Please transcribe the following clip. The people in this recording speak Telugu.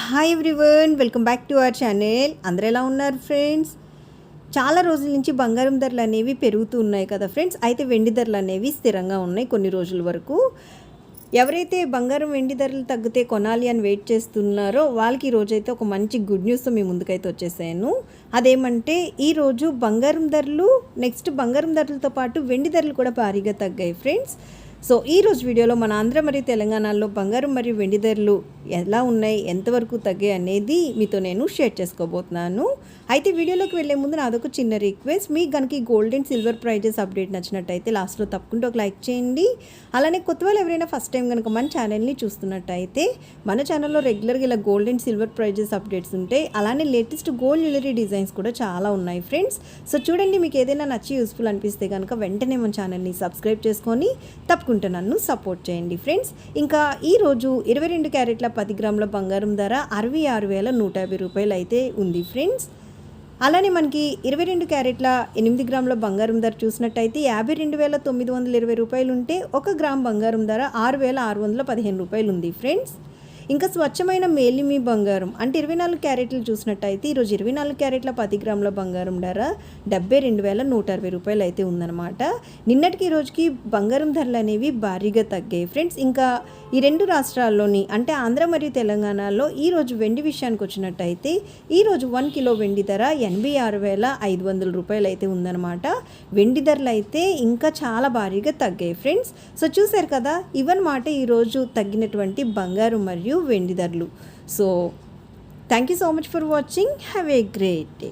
Hi everyone welcome back to our channel అందరు ఎలా ఉన్నారు ఫ్రెండ్స్ చాలా రోజుల నుంచి బంగారం ధరలు అనేవి పెరుగుతూ ఉన్నాయి కదా ఫ్రెండ్స్ అయితే వెండి ధరలు అనేవి స్థిరంగా ఉన్నాయి కొన్ని రోజుల వరకు. ఎవరైతే బంగారం వెండి ధరలు తగ్గితే కొనాలి అని వెయిట్ చేస్తున్నారో వాళ్ళకి ఈరోజు అయితే ఒక మంచి గుడ్ న్యూస్తో మీ ముందుకైతే వచ్చేసాను. అదేమంటే ఈరోజు బంగారం ధరలు నెక్స్ట్ బంగారం ధరలతో పాటు వెండి ధరలు కూడా భారీగా తగ్గాయి ఫ్రెండ్స్ సో ఈరోజు వీడియోలో మన ఆంధ్ర మరియు తెలంగాణలో బంగారం మరియు వెండి ధరలు ఎలా ఉన్నాయి ఎంతవరకు తగ్గాయి అనేది మీతో నేను షేర్ చేసుకోబోతున్నాను. అయితే వీడియోలోకి వెళ్ళే ముందు నాదొక చిన్న రిక్వెస్ట్. మీకు కనుక gold and silver prices update నచ్చినట్టయితే లాస్ట్లో తప్పకుండా ఒక లైక్ చేయండి. అలానే కొత్త వాళ్ళు ఎవరైనా ఫస్ట్ టైం కనుక మన ఛానల్ని చూస్తున్నట్టయితే మన ఛానల్లో రెగ్యులర్గా ఇలా gold and silver prices updates ఉంటాయి. అలానే లేటెస్ట్ గోల్డ్ జ్యువెలరీ డిజైన్స్ కూడా చాలా ఉన్నాయి ఫ్రెండ్స్. సో చూడండి మీకు ఏదైనా నచ్చి యూస్ఫుల్ అనిపిస్తే కనుక వెంటనే మన ఛానల్ని సబ్స్క్రైబ్ చేసుకొని తప్పకుండా నన్ను సపోర్ట్ చేయండి ఫ్రెండ్స్. ఇంకా ఈరోజు ఇరవై రెండు క్యారెట్ల పది గ్రాముల బంగారం ధర అరవై ఆరు వేల నూట యాభై రూపాయలు అయితే ఉంది ఫ్రెండ్స్. అలానే మనకి ఇరవై రెండు క్యారెట్ల ఎనిమిది గ్రాముల బంగారం ధర చూసినట్టయితే యాభై రెండు వేల తొమ్మిది వందల ఇరవై రూపాయలు ఉంటే ఒక గ్రామ్ బంగారం ధర ఆరు వేల ఆరు వందల పదిహేను రూపాయలు ఉంది ఫ్రెండ్స్. ఇంకా స్వచ్ఛమైన మేలిమి బంగారం. అంటే ఇరవై నాలుగు క్యారెట్లు చూసినట్టయితే ఈరోజు ఇరవై నాలుగు క్యారెట్ల పది గ్రాముల బంగారం ధర డెబ్బై రెండు వేల నూట అరవై రూపాయలు అయితే ఉందన్నమాట. నిన్నటికి ఈ రోజుకి బంగారం ధరలు అనేవి భారీగా తగ్గాయి. ఫ్రెండ్స్ ఇంకా ఈ రెండు రాష్ట్రాల్లోని అంటే ఆంధ్ర మరియు తెలంగాణలో ఈరోజు వెండి విషయానికి వచ్చినట్టయితే ఈరోజు వన్ కిలో వెండి ధర ఎనభై ఆరు వేల ఐదు వందల రూపాయలు అయితే ఉందన్నమాట. వెండి ధరలు అయితే ఇంకా చాలా భారీగా తగ్గాయి. ఫ్రెండ్స్ సో చూశారు కదా ఇవన్నమాట ఈరోజు తగ్గినటువంటి బంగారం మరియు వెండి ధరలు so thank you so much for watching have a great day